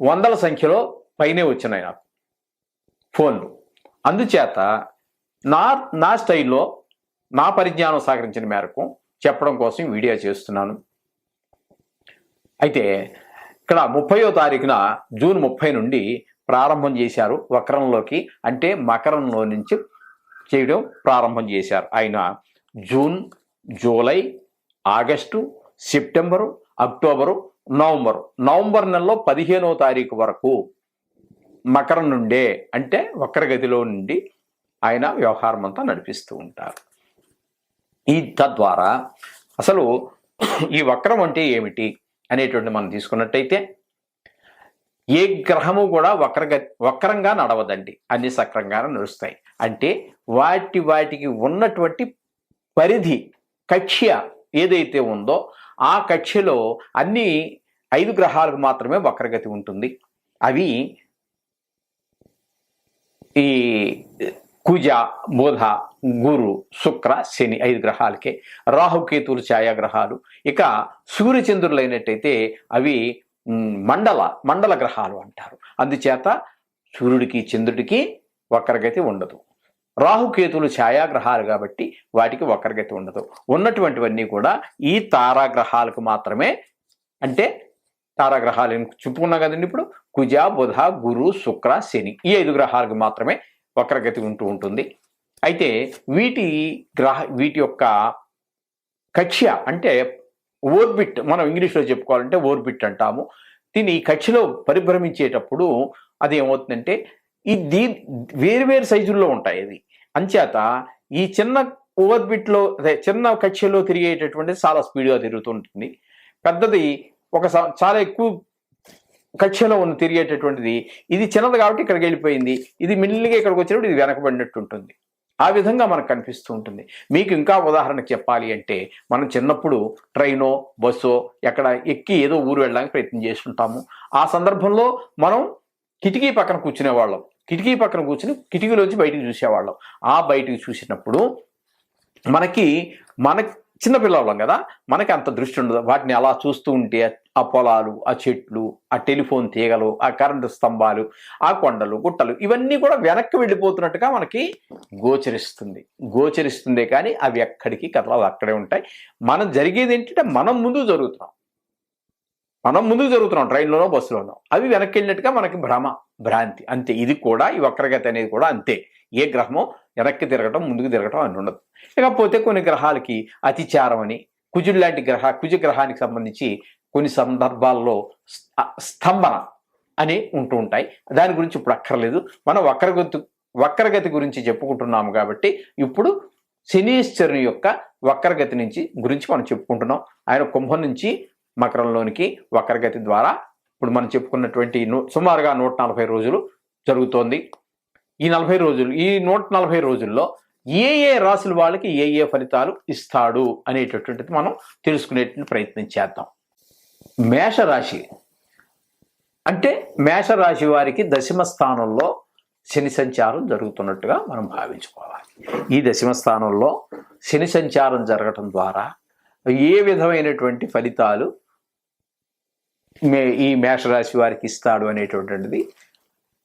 వందల సంఖ్యలో పైనే వచ్చినాయి నాకు. ఫోన్లు. అందుచేత నా నా స్టైల్లో నా పరిజ్ఞానం సహకరించిన మేరకు చెప్పడం కోసం వీడియో చేస్తున్నాను. అయితే ఇక్కడ ముప్పయో తారీఖున జూన్ ముప్పై నుండి ప్రారంభం చేశారు వక్రంలోకి అంటే మకరంలో నుంచి చేయడం ప్రారంభం చేశారు. ఆయన June July August September October November. November నెలలో పదిహేనవ తారీఖు వరకు మకరం నుండే అంటే వక్రగతిలో నుండి ఆయన వ్యవహారం అంతా నడిపిస్తూ ఉంటారు. ఈ తద్వారా అసలు ఈ వక్రం అంటే ఏమిటి అనేటువంటి మనం తీసుకున్నట్టయితే ఏ గ్రహము కూడా వక్రగ వక్రంగా నడవదండి. అన్ని సక్రంగానే నడుస్తాయి. అంటే వాటి వాటికి ఉన్నటువంటి పరిధి కక్ష్య ఏదైతే ఉందో ఆ కక్ష్యలో అన్ని ఐదు గ్రహాలకు మాత్రమే వక్రగతి ఉంటుంది. అవి ఈ కుజ బుధ గురు శుక్ర శని ఐదు గ్రహాలకే. రాహుకేతులు ఛాయాగ్రహాలు. ఇక సూర్యచంద్రులైనట్టయితే అవి మండల మండల గ్రహాలు అంటారు. అందుచేత సూర్యుడికి చంద్రుడికి వక్రగతి ఉండదు. రాహుకేతులు ఛాయాగ్రహాలు కాబట్టి వాటికి వక్రగతి ఉండదు. ఉన్నటువంటివన్నీ కూడా ఈ తారాగ్రహాలకు మాత్రమే అంటే తారాగ్రహాలు చెప్పుకున్నా చెప్పుకున్నాం కదండి ఇప్పుడు? కుజ బుధ గురు శుక్ర శని ఈ ఐదు గ్రహాలకు మాత్రమే వక్రగతి ఉంటూ ఉంటుంది. అయితే వీటి గ్రహ వీటి యొక్క కక్ష్య అంటే ఓర్బిట్ మనం ఇంగ్లీష్లో చెప్పుకోవాలంటే ఓర్బిట్ అంటాము. దీని ఈ కక్షలో పరిభ్రమించేటప్పుడు అది ఏమవుతుందంటే ఈ దీ వేరువేరు సైజుల్లో ఉంటాయి అది అంచేత ఈ చిన్న ఓవర్బిట్లో అదే చిన్న కక్షలో తిరిగేటటువంటిది చాలా స్పీడ్గా తిరుగుతుంటుంది పెద్దది ఒక స- చాలా ఎక్కువ కక్షలో ఉన్న తిరిగేటటువంటిది ఇది చిన్నది కాబట్టి ఇక్కడికి వెళ్ళిపోయింది. ఇది మిల్లిగా ఇక్కడికి వచ్చినప్పుడు ఇది వెనకబడినట్టు ఉంటుంది. ఆ విధంగా మనకు కనిపిస్తూ ఉంటుంది. మీకు ఇంకా ఉదాహరణకు చెప్పాలి అంటే మనం చిన్నప్పుడు ట్రైనో బస్సో ఎక్కడ ఎక్కి ఏదో ఊరు వెళ్ళడానికి ప్రయత్నం చేస్తుంటాము. ఆ సందర్భంలో మనం కిటికీ పక్కన కూర్చునేవాళ్ళం. కిటికీ పక్కన కూర్చుని కిటికీలోంచి బయటికి చూసేవాళ్ళం. ఆ బయటికి చూసినప్పుడు మనకి మన చిన్నపిల్లవాళ్ళం కదా మనకి అంత దృష్టి ఉండదు. వాటిని అలా చూస్తూ ఉంటే ఆ పొలాలు ఆ చెట్లు ఆ టెలిఫోన్ తీగలు ఆ కరెంటు స్తంభాలు ఆ కొండలు గుట్టలు ఇవన్నీ కూడా వెనక్కి వెళ్ళిపోతున్నట్టుగా మనకి గోచరిస్తుంది. గోచరిస్తుందే కానీ అవి ఎక్కడికి కథలు అక్కడే ఉంటాయి. మనం జరిగేది ఏంటంటే మనం ముందు జరుగుతున్నాం. మనం ముందుకు జరుగుతున్నాం ట్రైన్లోనో బస్సులోనో. అవి వెనక్కి వెళ్ళినట్టుగా మనకి భ్రమ భ్రాంతి. అంతే. ఇది కూడా ఈ వక్రగతి అనేది కూడా అంతే. ఏ గ్రహమో వెనక్కి తిరగటం ముందుకు తిరగటం అని ఉండదు. ఇకపోతే కొన్ని గ్రహాలకి అతిచారం అని కుజుడు లాంటి గ్రహ కుజ గ్రహానికి సంబంధించి కొన్ని సందర్భాల్లో స్తంభన అని ఉంటూ ఉంటాయి. దాని గురించి ఇప్పుడు అక్కర్లేదు. మనం వక్రగతి వక్రగతి గురించి చెప్పుకుంటున్నాము కాబట్టి ఇప్పుడు శనీశ్వరుని యొక్క వక్రగతి నుంచి గురించి మనం చెప్పుకుంటున్నాం. ఆయన కుంభం నుంచి మకరంలోనికి వక్రగతి ద్వారా ఇప్పుడు మనం చెప్పుకున్నటువంటి సుమారుగా నూట నలభై రోజులు జరుగుతోంది. ఈ నలభై రోజులు ఈ నూట నలభై రోజుల్లో ఏ ఏ రాశుల వాళ్ళకి ఏ ఏ ఫలితాలు ఇస్తాడు అనేటటువంటిది మనం తెలుసుకునేటువంటి ప్రయత్నం చేద్దాం. మేషరాశి అంటే మేషరాశి వారికి దశమ స్థానంలో శని సంచారం జరుగుతున్నట్టుగా మనం భావించుకోవాలి. ఈ దశమ స్థానంలో శని సంచారం జరగటం ద్వారా ఏ విధమైనటువంటి ఫలితాలు మే ఈ మేషరాశి వారికి ఇస్తాడు అనేటువంటిది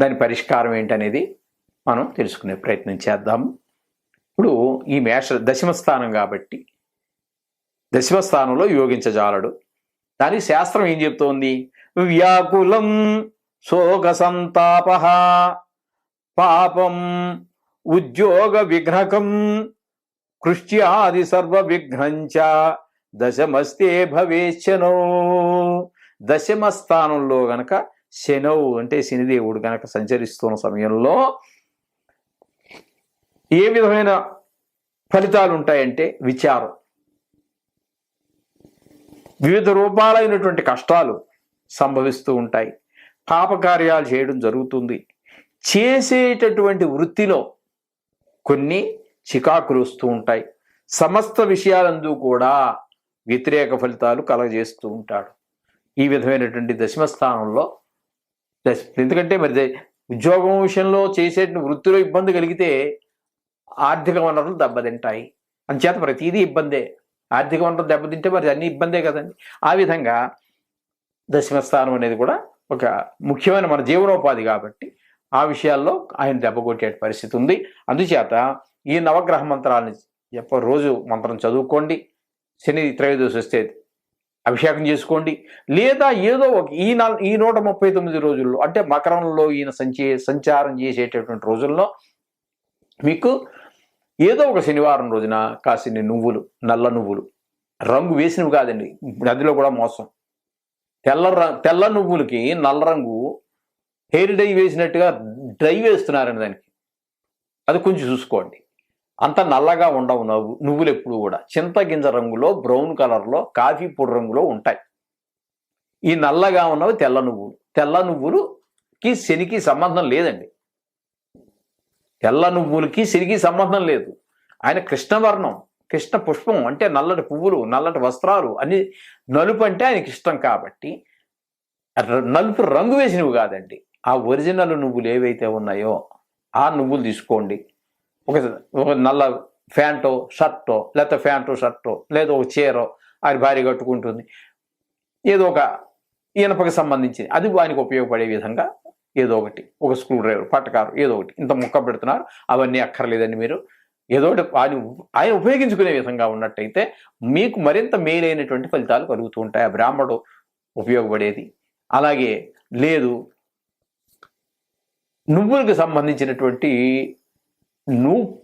దాని పరిష్కారం ఏంటనేది మనం తెలుసుకునే ప్రయత్నం చేద్దాము ఇప్పుడు ఈ మేష దశమ స్థానం కాబట్టి దశమ స్థానంలో యోగించజాలడు. దానికి శాస్త్రం ఏం చెప్తోంది? వ్యాకులం శోక సంతాప పాపం ఉద్యోగ విఘ్నకం కృష్యాది సర్వ విఘ్నంచ దశమస్తే భవేశనో దశమ స్థానంలో గనక శనవు అంటే శనిదేవుడు గనక సంచరిస్తున్న సమయంలో ఏ విధమైన ఫలితాలు ఉంటాయంటే విచారం. వివిధ రూపాలైనటువంటి కష్టాలు సంభవిస్తూ ఉంటాయి. పాపకార్యాలు చేయడం జరుగుతుంది. చేసేటటువంటి వృత్తిలో కొన్ని చికాకులు వస్తూ ఉంటాయి. సమస్త విషయాలందు కూడా వ్యతిరేక ఫలితాలు కలగజేస్తూ ఉంటాడు. ఈ విధమైనటువంటి దశమ స్థానంలో దశ- ఎందుకంటే మరి ఉద్యోగం విషయంలో చేసే వృత్తిలో ఇబ్బంది కలిగితే ఆర్థిక వనరులు దెబ్బతింటాయి. అంచేత ప్రతిదీ ఇబ్బందే. ఆర్థిక వనరులు దెబ్బతింటే మరి అన్ని ఇబ్బందే కదండి. ఆ విధంగా దశమ స్థానం అనేది కూడా ఒక ముఖ్యమైన మన జీవనోపాధి కాబట్టి ఆ విషయాల్లో ఆయన దెబ్బ కొట్టే పరిస్థితి ఉంది. అందుచేత ఈ నవగ్రహ మంత్రాలను చెప్ప రోజు మంత్రం చదువుకోండి. శని త్రయోదశి వస్తే అభిషేకం చేసుకోండి. లేదా ఏదో ఒక ఈ నల ఈ నూట ముప్పై తొమ్మిది రోజుల్లో అంటే మకరంలో ఈయన సంచే సంచారం చేసేటటువంటి రోజుల్లో మీకు ఏదో ఒక శనివారం రోజున కాసిన్ని నువ్వులు నల్ల నువ్వులు. రంగు వేసినవి కాదండి నదిలో కూడా మోసం. తెల్ల ర- తెల్ల నువ్వులకి నల్ల రంగు హెయిర్ డై వేసినట్టుగా డ్రై వేస్తున్నారండి దానికి. అది కొంచెం చూసుకోండి. అంత నల్లగా ఉండవు నవ్వు నువ్వులు ఎప్పుడు కూడా. చింతగింజ రంగులో బ్రౌన్ కలర్లో కాఫీ పొడి రంగులో ఉంటాయి. ఈ నల్లగా ఉన్నవి తెల్ల నువ్వులు. తెల్ల నువ్వులుకి శనికి సంబంధం లేదండి. తెల్ల నువ్వులకి శనికి సంబంధం లేదు. ఆయన కృష్ణవర్ణం కృష్ణ పుష్పం అంటే నల్లటి పువ్వులు నల్లటి వస్త్రాలు అని నలుపు అంటే ఆయనకి ఇష్టం కాబట్టి నలుపు రంగు వేసినవి కాదండి. ఆ ఒరిజినల్ నువ్వులు ఏవైతే ఉన్నాయో ఆ నువ్వులు తీసుకోండి. ఒక ఒక నల్ల ప్యాంటో షర్టో లేకపోతే ఫ్యాంటో షర్టో లేదా ఒక చీరో ఆయన భార్య కట్టుకుంటుంది. ఏదో ఒక ఇనపకి సంబంధించింది అది ఆయనకు ఉపయోగపడే విధంగా ఏదో ఒకటి. ఒక స్క్రూ డ్రైవర్ పట్టకారు ఏదో ఒకటి. ఇంత ముక్క పెడుతున్నారు. అవన్నీ అక్కర్లేదండి మీరు. ఏదో ఒకటి ఆయన ఆయన ఉపయోగించుకునే విధంగా ఉన్నట్టయితే మీకు మరింత మేలైనటువంటి ఫలితాలు కలుగుతూ ఉంటాయి. ఆ బ్రాహ్మడు ఉపయోగపడేది. అలాగే లేదు. నువ్వులకు సంబంధించినటువంటి నువ్వు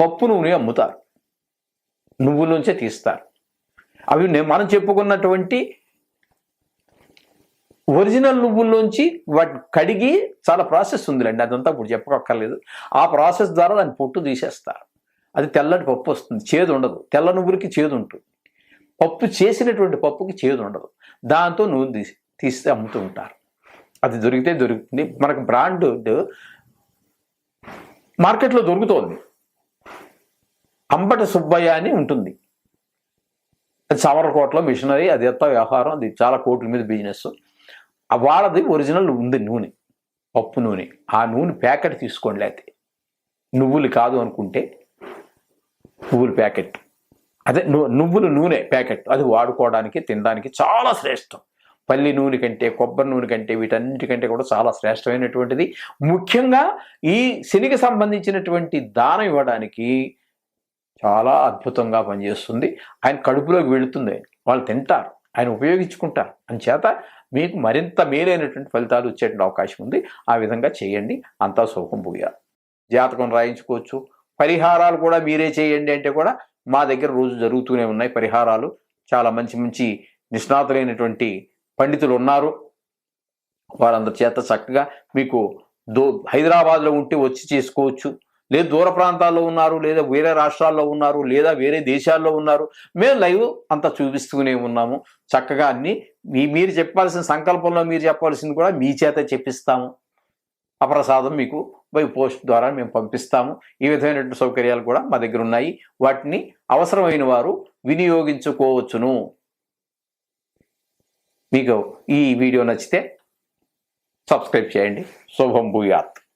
పప్పు నూనె అమ్ముతారు. నువ్వుల నుంచే తీస్తారు. అవి మనం చెప్పుకున్నటువంటి ఒరిజినల్ నువ్వుల్లోంచి వాటిని కడిగి చాలా ప్రాసెస్ ఉందిలేండి అదంతా ఇప్పుడు చెప్పక్కర్లేదు. ఆ ప్రాసెస్ ద్వారా దాన్ని పొట్టు తీసేస్తారు. అది తెల్లటి పప్పు వస్తుంది చేదు ఉండదు. తెల్ల నువ్వులకి చేదు ఉంటుంది. పప్పు చేసినటువంటి పప్పుకి చేదు ఉండదు. దాంతో నూనె తీసి తీస్తే అమ్ముతూ ఉంటారు. అది దొరికితే దొరుకుతుంది. మనకు బ్రాండ్ మార్కెట్లో దొరుకుతోంది. అంబట సుబ్బయ్య అని ఉంటుంది. అది సామర్లకోటలో మిషనరీ అది ఎంత వ్యవహారం అది చాలా కోట్ల మీద బిజినెస్ ఆ వాళ్ళది ఒరిజినల్ ఉంది నూనె పప్పు నూనె. ఆ నూనె ప్యాకెట్ తీసుకోండి లేకపోతే నువ్వులు కాదు అనుకుంటే నువ్వుల ప్యాకెట్. అదే ను- నువ్వుల నూనె ప్యాకెట్. అది వాడుకోవడానికి తినడానికి చాలా శ్రేష్టం. పల్లి నూనె కంటే కొబ్బరి నూనె కంటే వీటన్నిటికంటే కూడా చాలా శ్రేష్టమైనటువంటిది. ముఖ్యంగా ఈ శనికి సంబంధించినటువంటి దానం ఇవ్వడానికి చాలా అద్భుతంగా పనిచేస్తుంది. ఆయన కడుపులోకి వెళుతుంది. వాళ్ళు తింటారు. ఆయన ఉపయోగించుకుంటారు. అందుచేత మీకు మరింత మేలైనటువంటి ఫలితాలు వచ్చేటువంటి అవకాశం ఉంది. ఆ విధంగా చేయండి. అంతా సుఖం పోయారు జాతకం రాయించుకోవచ్చు. పరిహారాలు కూడా మీరే చేయండి అంటే కూడా మా దగ్గర రోజు జరుగుతూనే ఉన్నాయి పరిహారాలు. చాలా మంచి మంచి నిష్ణాతులైనటువంటి పండితులు ఉన్నారు వారందరి చేత చక్కగా మీకు దో హైదరాబాద్లో ఉంటే వచ్చి చేసుకోవచ్చు. లేదు దూర ప్రాంతాల్లో ఉన్నారు లేదా వేరే రాష్ట్రాల్లో ఉన్నారు లేదా వేరే దేశాల్లో ఉన్నారు. మేము లైవ్ అంతా చూపిస్తూనే ఉన్నాము. చక్కగా అన్ని మీ మీరు చెప్పాల్సిన సంకల్పంలో మీరు చెప్పాల్సింది కూడా మీ చేత చెప్పిస్తాము. అప్రసాదం మీకు బై పోస్ట్ ద్వారా మేము పంపిస్తాము. ఈ విధమైనటువంటి సౌకర్యాలు కూడా మా దగ్గర ఉన్నాయి. వాటిని అవసరమైన వారు వినియోగించుకోవచ్చును. మీకు ఈ వీడియో నచ్చితే సబ్స్క్రైబ్ చేయండి. శుభం భూయాత్.